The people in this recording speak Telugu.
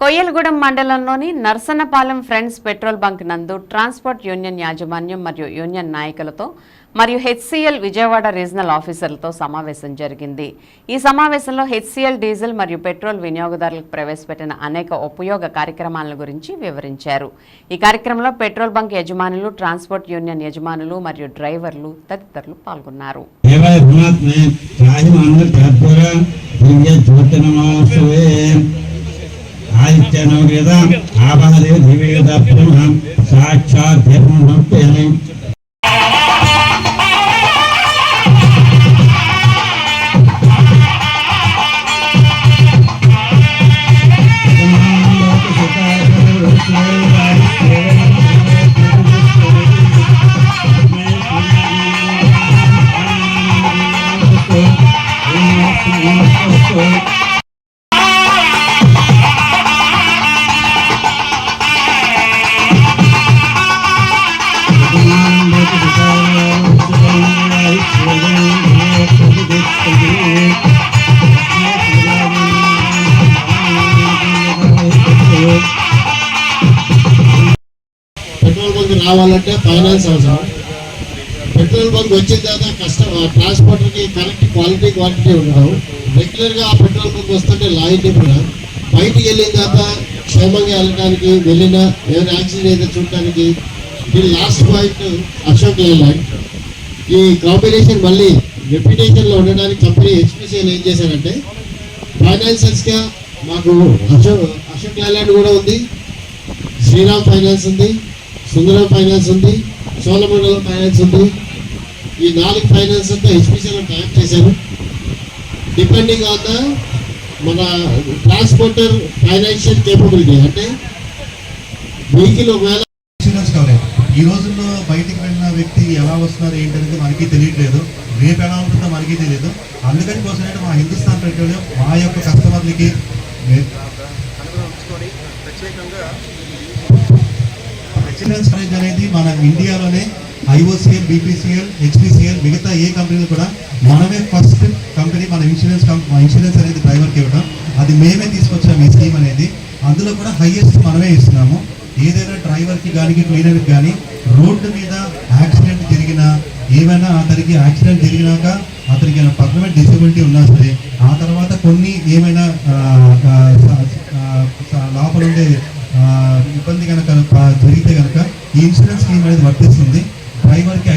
కొయ్యలగూడెం మండలంలోని నర్సన్నపాలెం ఫ్రెండ్స్ పెట్రోల్ బంక్ నందు ట్రాన్స్పోర్ట్ యూనియన్ యాజమాన్యం మరియు యూనియన్ నాయకులతో మరియు హెచ్సిఎల్ విజయవాడ రీజనల్ ఆఫీసర్లతో సమావేశం జరిగింది. ఈ సమావేశంలో హెచ్సిఎల్ డీజిల్ మరియు పెట్రోల్ వినియోగదారులకు ప్రవేశపెట్టిన అనేక ఉపయోగ కార్యక్రమాల గురించి వివరించారు. ఈ కార్యక్రమంలో పెట్రోల్ బంక్ యజమానులు ట్రాన్స్పోర్ట్ యూనియన్ యజమానులు మరియు డ్రైవర్లు తదితరులు పాల్గొన్నారు. देवाय भूनाथ में राही मानव कर्पूर दिव्य ज्योति नमोस्तुते కావాలంటే ఫైనాన్స్ అవసరం. పెట్రోల్ బంక్ వచ్చిన తర్వాత కష్టం ట్రాన్స్పోర్టర్కి కరెక్ట్ క్వాలిటీ క్వాంటిటీ ఉండవు. రెగ్యులర్గా ఆ పెట్రోల్ బంక్ వస్తుంటే లాయల్టీ కూడా బయటికి వెళ్ళిన తర్వాత క్షేమంగా వెళ్ళడానికి వెళ్ళిన ఏమైనా యాక్సిడెంట్ అయితే చూడటానికి ఈ లాస్ట్ పాయింట్ అశోక్ లేలాండ్ ఈ కాంబినేషన్ మళ్ళీ రెప్యుటేషన్లో ఉండడానికి కంపెనీ హెచ్పిసిఎల్ ఏం చేశారంటే ఫైనాన్షియల్స్గా మాకు అశోక్ అశోక్ లేలాండ్ కూడా ఉంది శ్రీరామ్ ఫైనాన్స్ ఉంది సుందరం ఫైనాన్స్ ఉంది చోళమండలం ఫైనాన్స్ ఉంది. ఈ నాలుగు ఫైనాన్స్ అంతా హెచ్పిసిలో టైప్ చేశారు. డిపెండింగ్ ఆన్ ద మన ట్రాన్స్పోర్టర్ ఫైనాన్షియల్ కేపబిలిటీ అంటే వెహికల్ ఒకవేళ ఈ రోజుల్లో బయటికి వెళ్ళిన వ్యక్తి ఎలా వస్తున్నారు ఏంటనేది మనకి తెలియట్లేదు. రేపు ఎలా ఉంటుందో మనకి తెలియదు. అందుకని కోసమైతే మా హిందుస్థాన్ పెట్రోలియం మా యొక్క కస్టమర్లకి ఇన్సూరెన్స్ కవరేజ్ అనేది మన ఇండియాలోనే ఐఓసిఎల్ బీపీసీఎల్ హెచ్పిసిఎల్ మిగతా ఏ కంపెనీలు కూడా మనమే ఫస్ట్ కంపెనీ మన ఇన్సూరెన్స్ ఇన్సూరెన్స్ అనేది డ్రైవర్కి ఇవ్వడం. అది మేమే తీసుకొచ్చాము ఈ స్కీమ్ అనేది. అందులో కూడా హైయెస్ట్ మనమే ఇస్తున్నాము. ఏదైనా డ్రైవర్కి కానీ క్లీనర్కి కానీ రోడ్డు మీద యాక్సిడెంట్ జరిగినా ఏమైనా అతనికి యాక్సిడెంట్ జరిగినాక అతనికి ఏమైనా పర్మనెంట్ డిసబిలిటీ ఉన్నా సరే ఆ తర్వాత కొన్ని ఏమైనా లోపల ఉండే ఇబ్బంది కనుక జరిగితే కనుక ఈ ఇన్సూరెన్స్ స్కీమ్ అనేది వర్తిస్తుంది. డ్రైవర్కి